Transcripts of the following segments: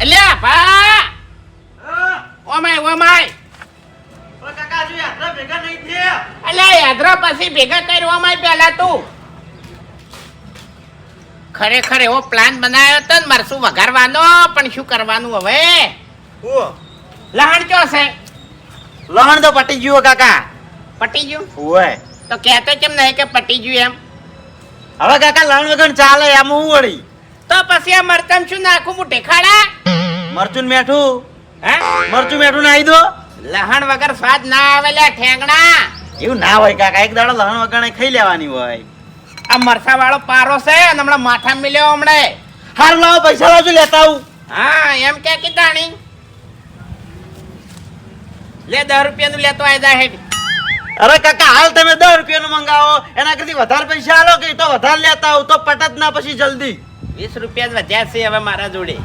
અલ્યા ભા! Oh my oh my! અલ્યા યાદરા પછી ભેગા કરી ઓમાય પહેલા તું. ખરેખર એવો પ્લાન બનાવ્યો હતો ને મારે વઘારવાનો? પણ શું કરવાનું હવે? લહણ ચો છે? લહણ તો પટી ગયું કાકા. પટી ગયું? ઓય તો કહેતો કેમ નહીં કે પટી ગયું એમ? હવે કાકા લહણ વગર ચાલે એમ હું વળી. તો પછી આ મરતમ શું નાખું? હું ટેખાડા મરચું મેઠું? હે? મરચું મેઠું નાખી દો. લહણ વગર સ્વાદ ના આવે લે ઠેંગણા. એવું ના હોય કાકા એક દાડો લહણ વગર ને ખાઈ લેવાની હોય. આ મરસા વાળો પારો છે અને હમણાં માથા મિલ્યો હમણે. હાલ લાવો પૈસા લાવજો લેતા આવું. હા એમ કે કીધાણી. લે દસ રૂપિયાનું લેતો આયદા હેડ અરે કાકા હાલ તમે દસ રૂપિયાનું મંગાવો. એના કરતી વધારે પૈસા આલો કે તો વધારે લેતા આવું તો પટત ના પછી જલ્દી. વીસ રૂપિયા જ વધ્યા છે હવે મારા જોડે.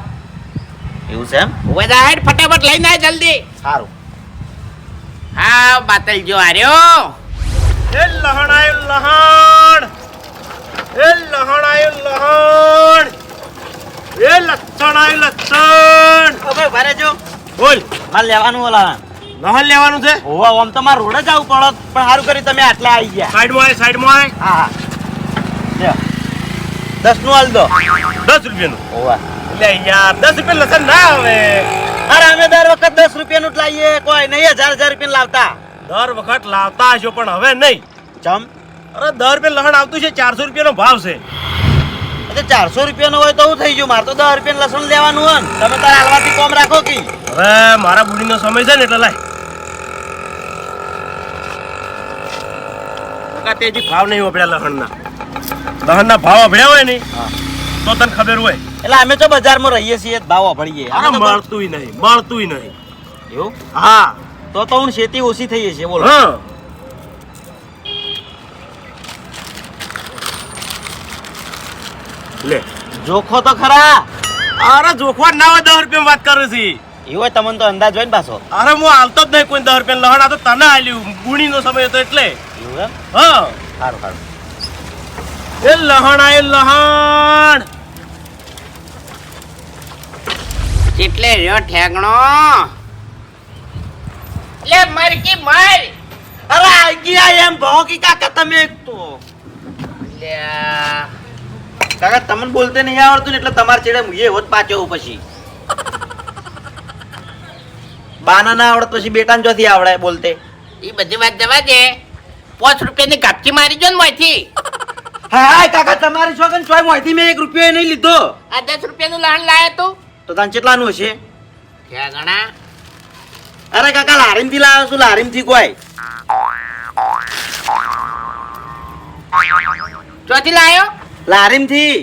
એવું છે એમ? વધા હેડ ફટાફટ લઈને આય જલ્દી. સારું. હા બાતલ જો આર્યો. એ લહણાયું લહણ. એ લહણાયું લહણ. એ લક્ષણ આયું લક્ષણ હવે ભારે જો. બોલ. માલ લેવાનું ઓલા. લહણ લેવાનું છે? હોવા આમ તો મારે રોડ જ આવવું પડત પણ સારું કરી તમે આટલા આવી ગયા. સાઈડમાં આય સાઈડમાં આય. હા. દસનું હાલ દો. દસ રૂપિયાનું. હોવા. એટલે યાર દસ રૂપિયા લસણ ના આવે. અરે અમે દર વખત દસ રૂપિયાનું જ લાવીએ. કોઈ નહીં હજાર હજાર રૂપિયા લાવતા. દર વખત લાવતા હશો પણ હવે નહીં. ચમ? અરે દર રૂપિયા લસણ આવતું છે ચારસો રૂપિયાનો ભાવ છે. એટલે ચારસો રૂપિયાનો હોય તો હું થઈ ગયું. મારે તો દસ રૂપિયા લસણ લેવાનું હોય તમે તારે હાલવાથી કોમ રાખો કે? હવે મારા બુડીનો સમય છે ને એટલે લાય. કાકા તે ભાવ નહીં વપડ્યા લહણના લહણના ભાવ વપડ્યા હોય ને તો તને ખબર હોય. એટલે અમે તો બજારમાં રહીએ છીએ ભાવ ભણીએ અરે મળતું નહીં મળતું નહીં. એવું? હા. તો તો હું શેતી ઓછી થઈ છે બોલો. હા. લે. જોખો તો ખરા. અરે જોખવા ના હોય દસ રૂપિયા વાત કરું છું. એવું હોય તમને તો અંદાજ હોય ને પાછો. અરે હું હાલતો જ નહીં કોઈ દસ રૂપિયા લહણ આ તો તને આલ્યું. ગુણીનો સમય હતો એટલે. એવું એમ? હા. સારું સારું. એ લહણ આય લહણ. કેટલે રહ્યો ઠેંગણો. લે મરકી મર. અરે આઈ ગયા એમ ભોકી કાકા તમે એક તો. લે કાકા તમને બોલતે નહીં આવડતું ને એટલે તમારે ચેડે મુએ હોત પાછો પછી. બાના ના આવડત પછી બેટા ચોથી આવડે બોલતે. એ બધી વાત જવા દે. પાંચ રૂપિયાની કાપચી મારી જો ને મોંથી હા કાકા તમારી છોકન ચોય મોયથી મેં એક રૂપિયો નહીં લીધો. આ દસ રૂપિયાનું લાણ લાયો તું? તો તાન કેટલાનું હશે? ગણા? અરે કાકા લારીમથી લાવ્યો છું લારીમથી કોઈ. ચોથી લાયો? લારીમથી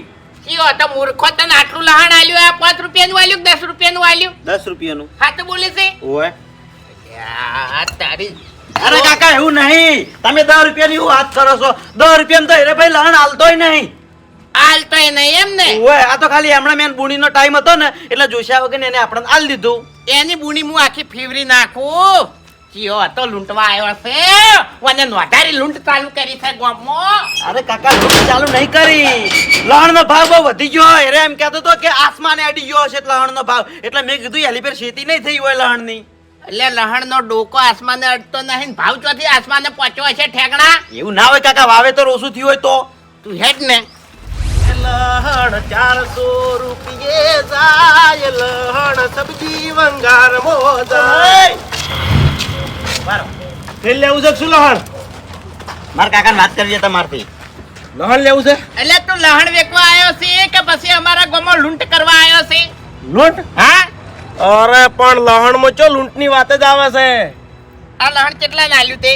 ઈયો તો મૂર્ખો તને આટલું લહાણ આલ્યું આ પાંચ રૂપિયાનું આલ્યું કે દસ રૂપિયાનું આલ્યું? દસ રૂપિયાનું. હા તો બોલે છે. ઓય. તારી અરે કાકા એવું નહીં. તમે દસ રૂપિયાની એવું વાત કરો છો? દસ રૂપિયા તો હેરે ભાઈ લહણ હાલતોય નહીં. હાલતોય નહીં એમ ને? ઓય આ તો ખાલી હમણાં મેં બુણીનો ટાઈમ હતો ને એટલે જોશ્યા વગર એને આપણને હાલ દીધું. એની બુણી હું આખી ફેવરી નાખું. ચિયો હતો લૂંટવા આવ્યો છે. મને નોધારી લૂંટ ચાલુ કરી છે ગોમો અરે કાકા લૂંટ ચાલુ નહીં કરી. લહણ નો ભાવ બહુ વધી ગયો એરે એમ કહેતો હતો કે આસમાને અડી ગયો છે લહણ નો ભાવ. એટલે મેં કીધું હેલી પર ખેતી નહીં થઈ હોય લહણની એટલે લહણ નો ડોકો આસમાને અડતો નહીં ને ભાવ ચોથી આસમાને પહોંચ્યો હશે ઠેકણા એવું ના હોય કાકા વાવેતર ઓછું થયું હોય તો. તું હેટ ને. લહણ ચારસો રૂપિયે જાય લહણ સબ્જી વંગાર મોજાય. તેલ લેવું છે શું લહણ? માર કાકા વાત કરીએ તમારથી. લહણ લેવું છે? એટલે તું લહણ વેચવા આવ્યો છે કે પછી અમારા ગામમાં લૂંટ કરવા આવ્યો છે? લૂંટ? હા? અરે પણ લહણમાં ચો લૂંટની વાત જ આવે છે. આ લહણ કેટલા નાલ્યું તે?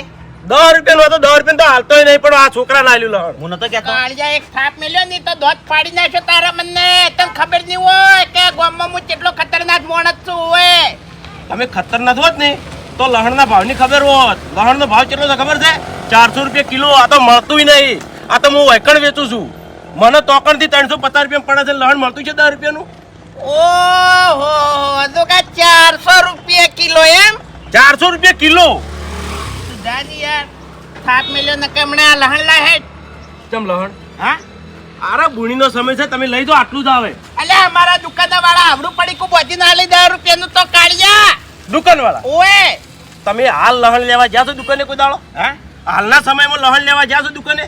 દસ રૂપિયાનું તો દસ રૂપિયા તો હાલતોય નહીં પણ આ છોકરા નાલ્યું લહણ. હું નતો કેતો કાળિયા એક થાપ મેલ્યો નહીં તો દોત ફાડી નાખ્યો તારા મને તને ખબર નહીં હોય કે ગામમાં હું કેટલો ખતરનાક માણસ છું હોય તમે ખતરનાક હોત ને તો લહણના ભાવની ખબર હોત. લહણનો ભાવ કેટલો છે ખબર છે? ચારસો રૂપિયા કિલો આ તો મળતું નહીં. આ તો હું વૈકણ વેચું છું. મને તોકણથી ત્રણસો પચાસ રૂપિયા પડે છે લહણ મળતું છે દસ રૂપિયાનું? ઓહો તો કા ચારસો રૂપિયા કિલો એમ? ચારસો રૂપિયા કિલો? દાદી યાર સાત મેલ્યો ને કમણે આ લહણ લાહેટ ચમ લહણ? હા? અરે બુણીનો સમય છે તમે લઈ દો આટલું જ આવે. અલ્યા અમારા દુકાનદાર વાળા આવડું પડી કુ બોધી વેચીને આલી દસ રૂપિયાનું તો કાઢ્યા. દુકાન વાળા ઓએ. તમે હાલ લહણ લેવા જ્યાં છો દુકાને કોઈ દાડો? હા? હાલના સમયમાં લહણ લેવા જ્યાં છો દુકાને?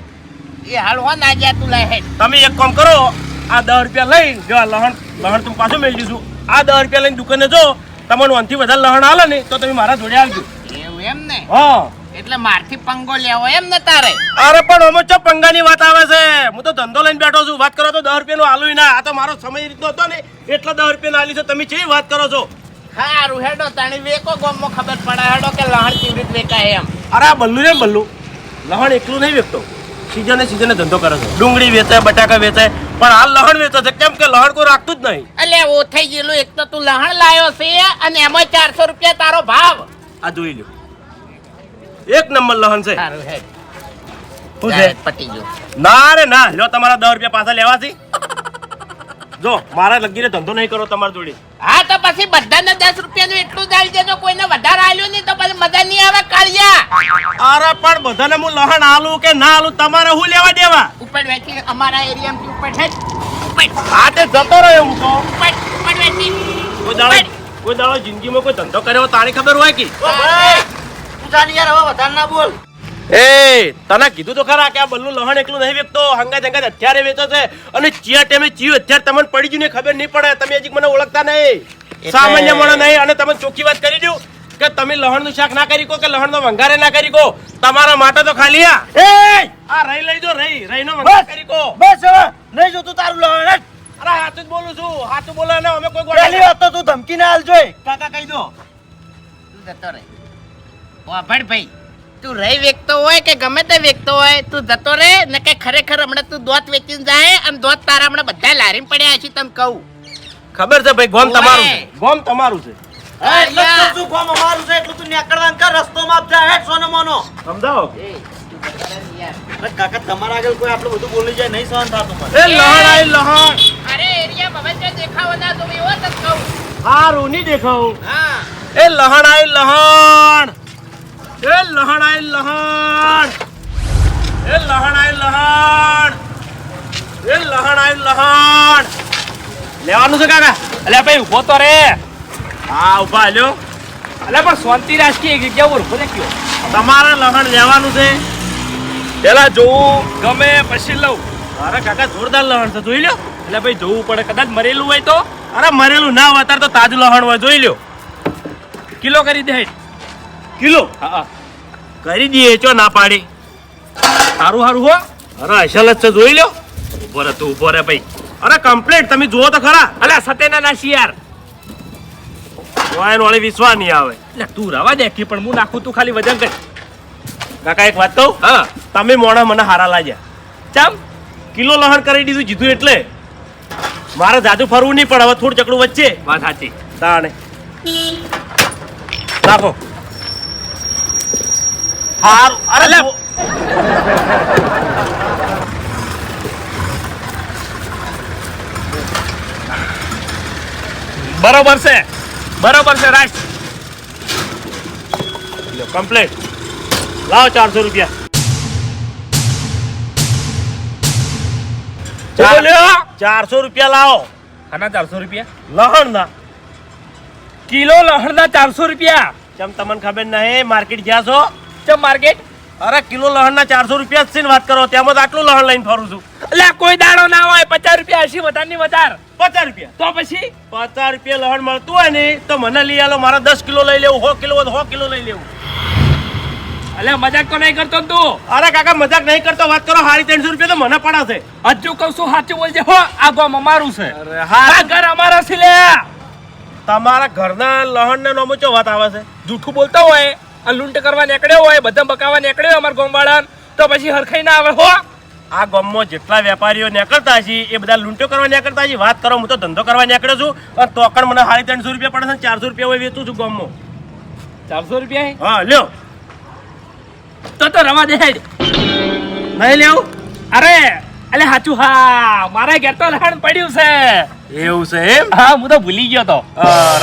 એ હાલ હો ના જા તું લઈ હેડ. તમે એક કામ કરો આ દસ રૂપિયા લઈને જો આ લહણ લહણ તમે પાછું મેળવી દઈશું આ દસ રૂપિયા લઈને દુકાને જો તમને વનથી વધારે લહણ હાલે ને તો તમે મારા જોડે આવજો. એવું એમ ને? હા. એટલે મારથી પંગો લેવો એમ ને તારે? અરે પણ અમે ચો પંગાની વાત આવે છે? હું તો ધંધો લઈને બેઠો છું. વાત કરો તો દસ રૂપિયાનું આલુય ના. આ તો મારો સમય રીતનો હતો ને એટલા દસ રૂપિયાનું આલી છે. તમે કેવી વાત કરો છો? હારું હેડો તાણી વેકો ગોમમાં ખબર પડે. હેડો કે લહણ કેવી રીતે વેકાય એમ. અરે બલ્લુ ને બલ્લુ. લહણ એકલું નહીં વેચતો સીઝને સીઝને ધંધો કરે છે. ડુંગળી વેચે બટાકા વેચે પણ આ લહણ વેચે છે. કેમ કે લહણ કોઈ રાખતું જ નહીં. એટલે ઓ થઈ ગયેલું. એક તો તું લહણ લાયો છે અને એમાં ચારસો રૂપિયા તારો ભાવ. આ જોઈ લ્યો. એક નંબર લહણ છે. શું છે? પતી ગયો. ના રે ના. લ્યો તમારા દસ રૂપિયા પાછા લેવાથી. જો મારા લગીને ધંધો નહીં કરો તમારા જોડે. હા તો પછી બધાને દસ રૂપિયાનું એટલું જ છે કોઈને વધારે આલ્યું નહીં તો પછી મજા નહીં આવે કાળિયા. અરે પણ બધાને હું લહણ આલું કે ના આલું તમારે હું લેવા દેવા? ઉપર વેચી અમારા એરિયામાં ઉપર છે. ઉપર હા તે જતો રહ્યો હું તો. ઉપર ઉપર વેચી. કોઈ દાડો કોઈ દાડો જિંદગીમાં કોઈ ધંધો કર્યો તારી ખબર હોય કે? તું જાની યાર હવે વધારે ના બોલ. એ તને કીધું તો ખરા કે આ બલ્લુ લહણ એકલું નહીં વેચતો. હંગા જંગા અત્યારે વેચો છે. અને ચિયા ટાઈમે ચિયું અત્યારે તમને પડી ગયું ને ખબર નહીં પડે. તમે હજી મને ઓળખતા નહીં. સામાન્ય મને નહીં. અને તમે ચોખ્ખી વાત કરી દઉં કે તમે લહણનું શાક ના કરી કો કે લહણનો વંગારે ના કરી કો? તમારા માટે તો ખાલી આ. એ! આ રહી લઈ જો રહી. રહીનો વંગાર કરી કો. બસ હવે! નહીં જોતું તારું લહણ અરે હાથું જ બોલું છું. હાથું બોલે ને અમે કોઈ પહેલી ગોળા વાત તો તું ધમકી ના હાલ જોઈ. કાકા કહી દો. તું જતો રહે. વાભડ ભાઈ. તું રહી વેચતો હોય કે ગમે તે વેચતો હોય તું જતો રહે ને કે ખરેખર હમણાં તું દોત વેચીને જાય અને દોત તારા હમણાં બધા લારી પડ્યા છે તમે કહું. ખબર છે ભાઈ ગોમ તમારું છે. ગોમ તમારું છે. જ કાકા તમારા આગળ કોઈ આટલું બધું બોલી જાય નહીં સહન થતું લહણ અરે એરિયા દેખાવો ના તો એવો તને કહું. હારું નહીં દેખાવ. હા. એ લહણ આય લહણ. એ લહણ આય લહણ. એ લહણ આય લહણ. એ લહણ આઈ લહણ. લેવાનું છે કાકા? અલ્યા ભાઈ ઊભો તો રે. હા ઊભા લ્યો. અલ્યા, પણ શાંતિ રાખી એક જગ્યા ઉપર ઊભો રે કયો તમારે લહણ લેવાનું છે? પેલા જોવું, ગમે, પછી લઉં. અરે કાકા, જોરદાર લહણ છે, જોઈ લ્યો. એટલે ભાઈ, જોવું પડે, કદાચ મરેલું હોય તો. અરે મરેલું ના હોય તો તાજું લહણ હોય, જોઈ લ્યો. કિલો કરી દે કિલો? હા કરી દઈએ ચો ના પાડી. સારું સારું હો. અરે અસલ જ છે જોઈ લ્યો ઊભો રે તું ઊભો રે ભાઈ. અરે કમ્પ્લેટ તમે જુઓ તો ખરા. અલે સતેના નાસી યાર. વાયન વાળી વિશ્વા નહીં આવે. એટલે તું રવા દે કે પણ હું નાખું તું ખાલી વજન કર. કાકા એક વાત કહું? હા. તમે મોણા મને હારા લાગ્યા. ચમ? કિલો લહણ કરી દીધું જીધું એટલે. મારે જાજુ ફરવું નહીં પણ હવે થોડું ચકડું વચ્ચે વાત સાચી. તાણે. નાખો હારું. અરે બરોબર છે. બરોબર છે રાજ. કમ્પ્લીટ લાવો ચારસો રૂપિયા. ચારસો રૂપિયા લાવો. આના ચારસો રૂપિયા? લહણ ના કિલો લહણના ચારસો રૂપિયા. ચમ તમને ખબર નહીં માર્કેટ ગયા છો? ચમ માર્કેટ અરે કિલો લહણના ચારસો રૂપિયા જ છે ને વાત કરો ત્યાંમાં તો આટલું લહણ લઈને ફરું છું. એટલે કોઈ દાડો ના હોય પચાસ રૂપિયા હસી વધારની વધાર. પચાસ રૂપિયા. તો પછી? પચાસ રૂપિયા લહણ મળતું હોય ને તો મને લઈ આલો મારા દસ કિલો લઈ લેવું સો કિલો સો કિલો લઈ લેવું. અલે મજાક તો નહીં કરતો તું? અરે કાકા મજાક નહીં કરતો વાત કરો સાડી ત્રણસો રૂપિયા તો મને પડાશે. હજુ કહું છું સાચું બોલજે હો આ ગામ અમારું છે. ઘર અમારા છે લે. તમારા ઘરના લહણ ને નોમો ચો વાત આવે છે? જૂઠું બોલતો હોય? આ લૂંટ કરવા નીકળ્યો હોય બધા બકાવા નીકળ્યો હોય અમારા ગામવાળા તો પછી હરખાઈ ના આવે હો. આ ગામમાં જેટલા વેપારીઓ નીકળતા છે એ બધા લૂંટો કરવા નીકળતા છે. વાત કરો હું તો ધંધો કરવા નીકળ્યો છું અને તોકણ મને સાડી ત્રણસો રૂપિયા પડે છે ચારસો રૂપિયા હોય વેચું છું ગામમાં. ચારસો રૂપિયા? હા લ્યો. તો તો રવા દે. નહીં લેવું? અરે અલે હાચું હા. મારા ઘેર તો લહણ પડ્યું છે. એવું છે એમ? હા હું તો ભૂલી ગયો તો.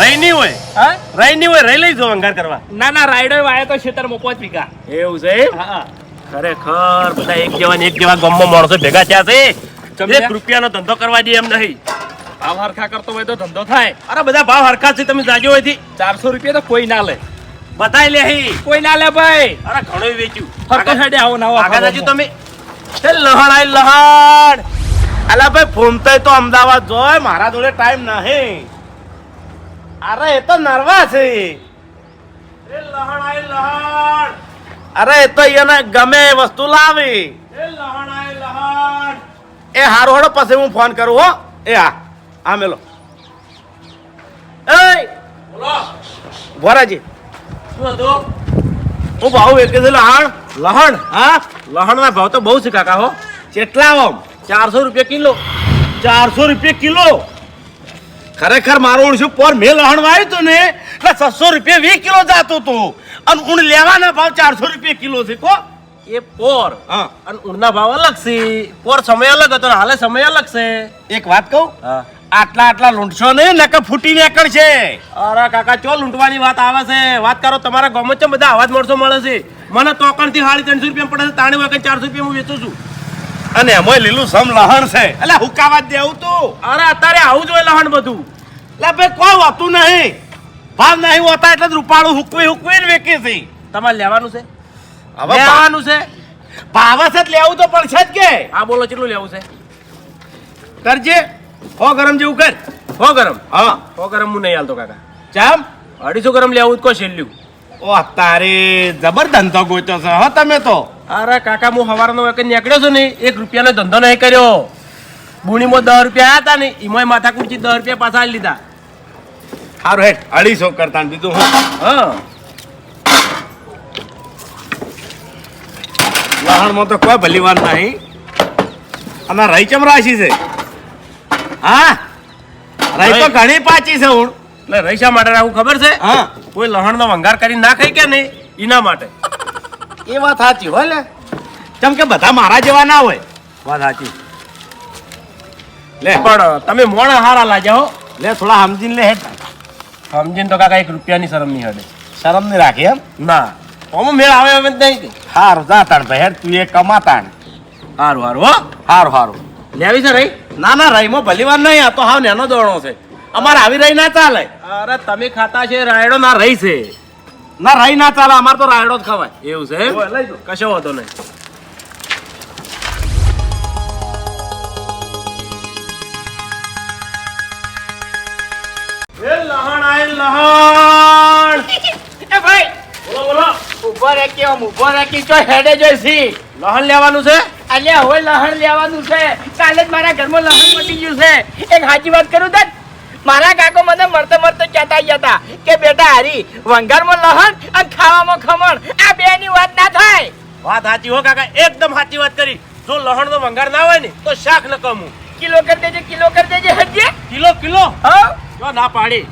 રહી નહીં હોય? હા? રહી નહીં હોય રહી લઈ જો અંગાર કરવા. ના ના રાયડો વાયો તો ખેતર પોચ વીઘા. એવું છે એમ? હા ખરેખર બધા એક જેવા એક જેવા ગામમાં માણસો ભેગા થયા છે. એક રૂપિયાનો ધંધો કરવા દે એમ નહીં. ભાવ હરખા કરતો હોય તો ધંધો થાય. અરે બધા ભાવ હરખા છે તમે જાજો હોયથી ચારસો રૂપિયા તો કોઈ ના લે. બતાવી લે કોઈ ના લે ભાઈ. અરે ઘણો વેચ્યું. હરકો હેડે આવો ના આગળ જાજો તમે. તે લહણ આય લહણ. અલા ભાઈ ફૂમતાય તો અમદાવાદ જોય મારા જોડે ટાઈમ નહીં. અરે એ તો નર્વા છે. એ લહણ આય લહણ. અરે એ તો એને ગમે એ વસ્તુ લાવી. એ લહણ આય લહણ. એ હારો હડો પછી હું ફોન કરું હો. એ હા હા મેલો. એ બોલો. વરાજી શું હતું? હું ભાવ એક છે લહણ? લહણ હા? લહણ ના ભાવ તો બહુ છે કાકા હો. કેટલા આમ ચારસો રૂપિયા કિલો. ચારસો રૂપિયા કિલો? ખરેખર મારું ઓળશું પોર મેં લહણ વાવ્યું હતું ને એટલે છસો રૂપિયા વીસ કિલો જતો તું. અને ઊંડ લેવાના ભાવ ચારસો રૂપિયા કિલો છે કો? એ પોર. હા. અને ઊંડના ભાવ અલગ છે. પોર સમય અલગ હતો હાલે સમય અલગ છે. એક વાત કહું? આટલા આટલા લૂંટશો નહીં નકર ફૂટી નીકળ છે અરે કાકા ચો લૂંટવાની વાત આવે છે? વાત કરો તમારા ગામમાં છે બધા આવાજ મળશો મળે છે? મને તોકણથી હાડી ત્રણસો રૂપિયા પડે છે તાણી વાગે ચારસો રૂપિયા હું વેચું છું. અને એમાં લીલું સમ લહણ છે. એટલે હુકાવા જ દેવું તું? અરે અત્યારે આવું જોઈએ લહણ બધું. એટલે ભાઈ કોઈ હોતું નહીં. ભાવ નહીં હોતા એટલે જ રૂપાળું હુકવી હુકવી ને વેકી છે. તમારે લેવાનું છે? હવે લેવાનું છે? ભાવ છે લેવું તો પડશે જ કે. હા બોલો કેટલું લેવું છે? કરજે હો ગરમ જેવું કર. હો ગરમ. હા. હો ગરમ હું નહીં હાલતો કાકા. ચામ અઢીસો ગરમ લેવું કો છેલ્લું. ઓ તારે જબર ધંધો ગોચ્યો છે હા તમે તો. અરે કાકા હું સવારનો એક નીકળ્યો છું ને એક રૂપિયાનો ધંધો નહીં કર્યો. બુણીમાં દસ રૂપિયા હતા ને એમાંય માથા કુચી દસ રૂપિયા પાછા લીધા. સારું હેઠ અઢીસો કરતા બીજું હા. વાહણમાં તો કોઈ ભલીવાત નહીં. અને રહી ચમ રાશી છે. હા? રહી તો ઘણી પાચી છે હું એટલે રહી માટે રાખવું ખબર છે? હા. કોઈ લહણનો વંગાર કરી ના ખાઈ કે નહીં? એના માટે. એ વાત સાચી હોય લે. કેમ કે બધા મારા જેવા ના હોય. વાત સાચી. લે. પણ તમે મોણા હારા લાગ્યા હો. લે થોડા સમજીને લે હેડ. સમજીને તો કાકા એક રૂપિયાની શરમ નહીં હડે. શરમ નહીં રાખી એમ? ના. ઓમ મેળ આવે એમ જ નહીં હારું જા તાણ ભાઈ હેડ તું એ કમાતાણ. હારું હારું હો. હારું હારું. લેવી છે રહી ના ના રહીમાં ભલી વાર નહીં આ તો હાવ નેનો દોડો છે. અમારે આવી રહી ના ચાલે. અરે તમે ખાતા છે રાયડો ના રહી છે. ના રહી ના ચાલે અમારે તો રાયડો જ ખવાય. એવું છે? કશો વાંધો નહીં. લહણ આય લહણ. એ ભાઈ બોલો બોલો. ઊભો રે કે આમ ઊભો રે કે ચો હેડે જોઈશી? લહણ લેવાનું છે? અલ્યા હવે લહણ લેવાનું છે. કાલે જ મારા ઘરમાં લહણ મટી ગયું છે. એક સાચી વાત કરું તને? મારા કાકો મને મળતે મરતે કહેતા ગયા હતા કે બેટા હારી વંગારમાં લહણ અને ખાવામાં ખમણ આ બે ની વાત ના થાય. વાત સાચી હો કાકા એકદમ સાચી વાત કરી. જો લહણ નો વંગાર ના હોય ને તો શાક ન કમું. કિલો કરી દેજે કિલો કરી દેજે હજે. Kilo kilo? હા? જો ના પાડી.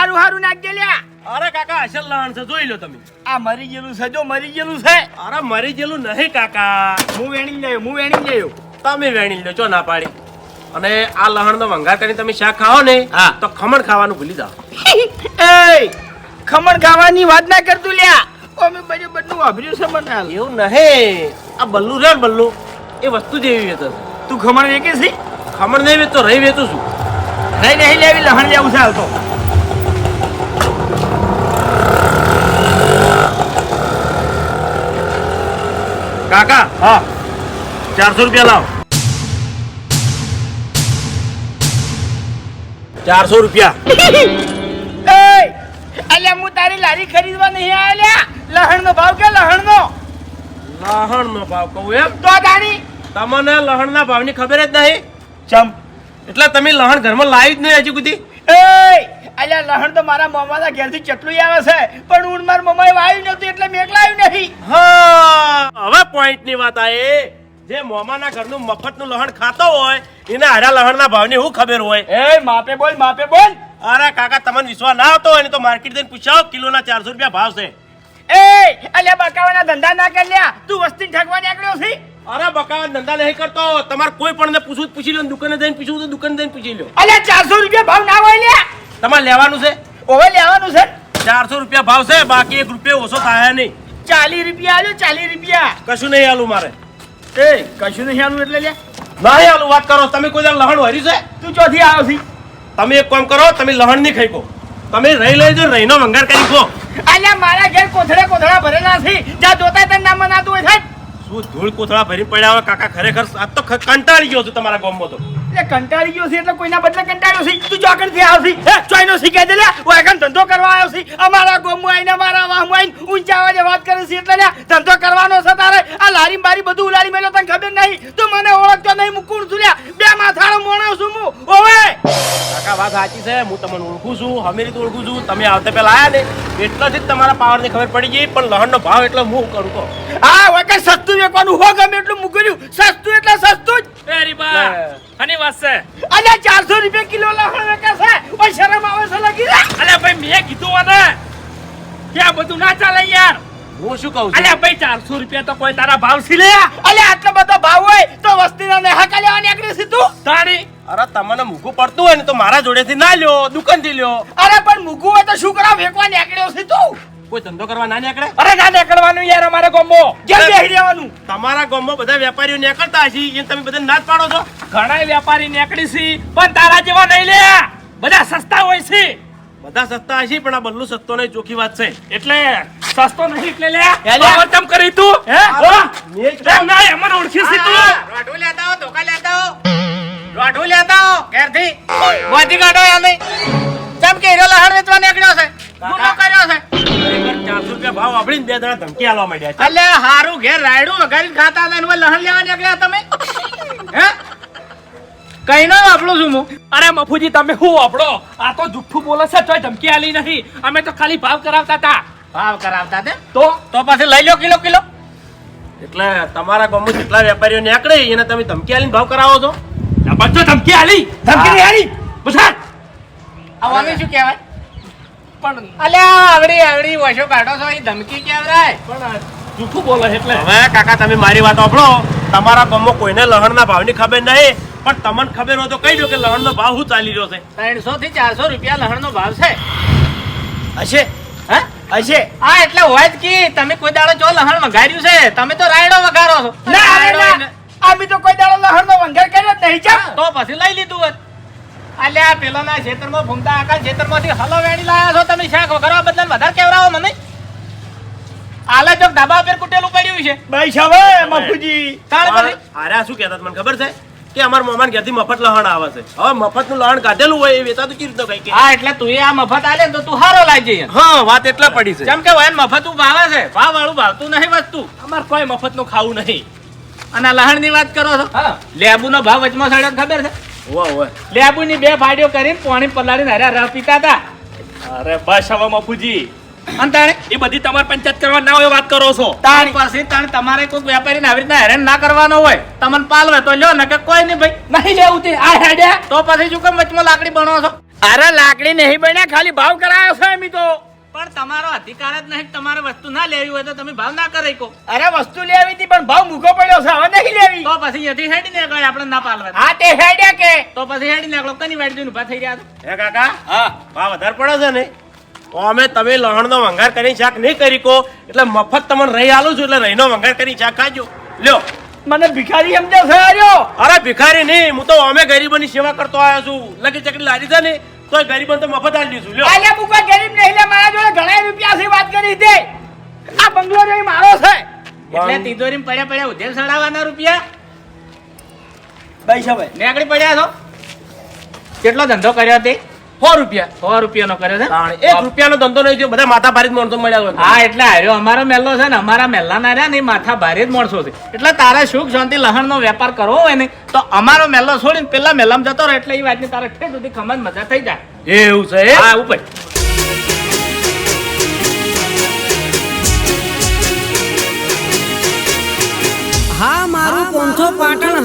હારું હારું નાખજે લ્યા અરે કાકા અસલ લહણ છે જોઈ લો તમે. આ મરી ગયેલું છે જો મરી ગયેલું છે. અરે મરી ગયેલું નહીં કાકા. હું વેણી ગયો હું વેણી ગયો તમે વેણી લો જો ના પાડી. અને આ લહણ નો વંગાર કરીને તમે શાક ખાઓ ને હા. તો ખમણ ખાવાનું ભૂલી જાઓ. એ ખમણ ખાવાની વાત ના કરતું લ્યા. અમે બધું બધું વાભર્યું છે મને. એવું નહીં. આ બલ્લુ રે બલ્લુ. એ વસ્તુ જેવી વેતો તું ખમણ વેકે છે? ખમણ નહીં વેચતો રહી વેચું છું. નહીં નહીં લેવી લહણ લેવું છે હાલ તો. કાકા હા. ચારસો રૂપિયા લાવ. ચારસો રૂપિયા. અલ્યા હું તારી લારી ખરીદવા નહીં આવ્યા લહણ નો ભાવ કે લહણ નો લહણ નો ભાવ કહું એમ? તો જાણી તમને લહણ ના ભાવની ખબર જ નહીં? ચમ. એટલે તમે લહણ ઘરમાં લાવી જ નહીં હજી સુધી? અલ્યા લહણ તો મારા મમ્માના ઘેરથી ચટલું આવે છે પણ હું મારા મમ્માએ વાવ્યું નતું એટલે મેં આવ્યું નહીં હા. હવે પોઈન્ટની વાત આ જે મોમાના ઘરનું મફતનું લહણ ખાતો હોય એને હારા લહણના ભાવની શું ખબર હોય? એ માપે બોલ માપે બોલ. અરે કાકા તમને વિશ્વાસ ના આવતો હોય ને તો માર્કેટ જઈને પૂછાવ કિલોના ચારસો રૂપિયા ભાવ છે. એ અલ્યા બકાવાના ધંધા ના કરી લ્યા. તું વસ્તી ઠગવા નીકળ્યો છે? અરે બકા ધંધા નહીં કરતો. તમારે કોઈ પણ પૂછવું પૂછી લો દુકાને જઈને પૂછવું તો દુકાને જઈને પૂછી લો અલ્યા ચારસો રૂપિયા ભાવ ના હોય લ્યા. તમારે લેવાનું છે? ઓવે લેવાનું છે? ચારસો રૂપિયા ભાવ છે બાકી એક રૂપિયા ઓછો થાય નહીં. ચાલી રૂપિયા આલો ચાલી રૂપિયા. કશું નહીં આલું મારે. એ કશું નહીં આલું એટલે લે. નહીં આલું વાત કરો તમે કોઈ લહણ હરી છે? તું ચોથી આવ્યો છી તમે એક કામ કરો તમે લહણ નહીં ખાઈ તમે રહી લેજો રહીનો વંગાર કરી ખો અલ્યા મારા ઘેર કોથળે કોથળા ભરેલા છે. જ્યાં જોતા તને ના મનાતું હોય સાહેબ. શું ધૂળ કોથળા ભરી પડ્યા હોય? કાકા ખરેખર આ તો કંટાળી ગયો છું તમારા ગામમાં તો. એટલે કંટાળી ગયો છે એટલે કોઈના બદલે કંટાળ્યો છે? તું ચોકડથી આવશી હે? ચોઈનો શીખે દે લે? હું ધંધો કરવા આવ્યો છે. અમારા ગોમમાં આઈને અમારા વાહમાં આઈને ઊંચા અવાજે વાત કરે છે એટલે ધંધો કરવાનો છે તારે. આ લારી બારી બધું ઉલારી મેલો તને ખબર નહીં? તું મને ઓળખતો નહીં હું કોણ છું બે માથાળો મોણો છું હું. ઓવે! કાકા વાત સાચી છે. હું તમને ઓળખું છું હમેરી તો ઓળખું છું. તમે આવતા પહેલા આયા ને એટલાથી જ તમારા પાવરની ખબર પડી ગઈ પણ લહણનો ભાવ એટલે હું કરું કહો. આ કઈ સસ્તું વેકવાનું હો ગમે એટલું મૂક્યું સસ્તું એટલે સસ્તું જ. વેરી બા અને વાત છે. અલ્યા ચારસો રૂપિયા કિલો લહણ વેચે છે. ઓય શરમ આવે છે લગી રે ભાઈ મેં કીધું અને કે આ બધું ના ચાલે યાર. હું શું કહું છું? અલ્યા ભાઈ ચારસો રૂપિયા તો કોઈ તારા ભાવ છે લે અલ્યા આટલો બધો ભાવ હોય તો વસ્તીના નેહા કાલ્યા નીકળી સીધું તારી અરે તમને મૂકું પડતું હોય ને તો મારા જોડેથી ના લ્યો દુકાનથી લ્યો. અરે પણ મૂકું હોય તો શું કરા વેકવા નીકળ્યો છે તું? કોઈ ધંધો કરવા ના નીકળે? અરે ના નીકળવાનું યાર અમારે ગોમ્બો જેમ બેહી રહેવાનું. તમારા ગોમ્બો બધા વેપારીઓ નીકળતા હશે એ તમે બધા ના પાડો છો? ઘણા વેપારી નીકળી છે પણ તારા જેવા નહીં લે. બધા સસ્તા હોય છે. બધા સસ્તા હશે પણ આ બલ્લુ સસ્તો નહીં ચોખ્ખી વાત છે. એટલે સસ્તો નહીં એટલે લે. ઓવરટમ કરી તું. હે? ઓ? એમ ના અમને ઓળખી છે તું. રોઢું લેતા હો ધોકા લેતા હો. રોઢું લેતા હો ઘેરથી. ગોધી કાઢો યાર નહીં. ચમ કે હીરો લહણ વેચવા નીકળ્યો છે? આપડીને બે જણા ધમકી આલવા માંડ્યા છે. અલ્યા હારું ઘેર રાયડું વઘારીને ખાતા હતા એનું લહણ લેવા નીકળ્યા તમે? હે? કઈ ના વાપરું છું હું. અરે મફુજી તમે શું આપણો આ તો જુઠ્ઠું બોલે છે તોય ધમકી આલી નહીં અમે તો ખાલી ભાવ કરાવતા હતા. ભાવ કરાવતા તે તો? તો પછી લઈ લો કિલો કિલો. એટલે તમારા ગામમાં જેટલા વેપારીઓ નીકળે એને તમે ધમકી આલીને ભાવ કરાવો છો? આ ધમકી આલી. ધમકી આલી. બસ. આવા શું કહેવાય? પણ અલ્યા આવડી આવડી વશો કાઢો છો એ ધમકી કહેવાય પણ જૂઠું બોલે એટલે. હવે કાકા તમે મારી વાત સાંભળો. તમારા ગામમાં કોઈને લહણના ભાવની ખબર નહીં પણ તમને ખબર હોય તો કહી દો કે લહણનો ભાવ શું ચાલી રહ્યો છે. ત્રણસો થી ચારસો રૂપિયા લહણ નો ભાવ છે. હશે? હે? હશે? હા એટલે હોય જ કે તમે કોઈ દાડો જો લહણ વઘાર્યું છે? તમે તો રાયડો વઘારો છો. ના આ ના અમે તો કોઈ દાડો લહણનો વંગાર કર્યો જ નહીં તો પછી લઈ લીધું હોત. અલ્યા પેલાના ખેતરમાં ભૂમતા આખા ખેતરમાંથી હલો વેણી લાયા છો તમે શાક વઘારવા બદલ વધારે કેવરાવો મને? આલે જો ડાબા પર કુટેલું પડ્યું છે. ભાઈ હવે મફુજી. તાળ પછી અરે શું કહેતા મને ખબર છે? કે અમારા મોમાન ઘેરથી મફત લહણ આવે છે. હવે મફતનું લહણ કાઢેલું હોય એ વેચાતું કેવી રીતે કઈ કે? હા એટલે તું આ મફત આલે ને તો તું હારો લાગે હા વાત એટલા પડી છે. જેમ કે હોય મફત તું ભાવે છે. ભાવ વાળું ભાવતું નહીં વસ્તુ. અમારે કોઈ મફતનું ખાવું નહીં. અને લહણની વાત કરો છો? હા. લેબુ નો ભાવ વચમાં સડ્યો ખબર છે? વાહ વાહ લેબુ ની બે ફાડીઓ કરીને પાણી પલાળીને હારે રસ પીતા હતા. અરે બસ હવે મફુજી અંતાણે એ બધી તમારે પંચાયત કરવા ના હોય વાત કરો છો. તાણ પાસે તાણ તમારે કોઈ વેપારીને આવી રીતના હેરાન ના કરવાનો હોય તમને પાલવે તો લ્યો ને કે કોઈ નહીં ભાઈ. નહીં લેવું તે આ હેડ્યા. તો પછી શું કેમ વચમાં લાકડી બનો છો? અરે લાકડી નહીં બન્યા ખાલી ભાવ કરાયો છે એમ તો. પણ તમારો અધિકાર જ નહીં તમારે વસ્તુ ના લેવી હોય તો તમે ભાવ ના કરી કો અરે વસ્તુ લેવી હતી પણ ભાવ મૂકો પડ્યો છે હવે નહીં લેવી. તો પછી અહીંયાથી હેડી નીકળે આપણે ના પાલવા હા તે હેડ્યા કે. તો પછી હેડી નીકળો કની વાડી ઊભા થઈ રહ્યા હે કાકા? હા ભાવ વધારે પડે છે ને? તો અમે તમે લહણનો વંગાર કરી શાક નહીં કરી કો એટલે મફત તમને રહી આલું છું એટલે રહીનો વંગાર કરી શાક ખાજો. લ્યો. મને ભિખારી સમજે છે અરે ભિખારી નહીં હું તો અમે ગરીબોની સેવા કરતો આવ્યો છું. લગી ચકડી લારી છે ને? તો ગરીબ તો મફત આલી દીધું લ્યો. આલે મુકા ગરીબ નહીં લે મારા જોડે ઘણા રૂપિયા થી વાત કરી દે. આ બંગલો જોઈ મારો છે. એટલે તિજોરીમાં પડ્યા પડ્યા ઉધેલ સડાવવાના રૂપિયા. ભાઈ. સાહેબ નીકળી પડ્યા છો. કેટલો ધંધો કર્યો તે? સો રૂપિયા. સો રૂપિયાનો કર્યો છે? એક રૂપિયાનો ધંધો નહીં થયો બધા માથા ભારે જ માણસો મળ્યા હોય હા એટલે હાર્યો અમારો મેલ્લો છે ને અમારા મેલ્લાના રહ્યા ને માથા ભારે જ માણસો છે. એટલે તારે સુખ શાંતિ લહણનો વેપાર કરવો હોય ને તો અમારો મેલ્લો છોડીને પેલા મેલ્લામાં જતો રહે એટલે એ વાતની તારે ઠેર સુધી ખમત મજા થઈ જાય. એવું છે? હા ઉપર. હા મારું પોંથો પાટણ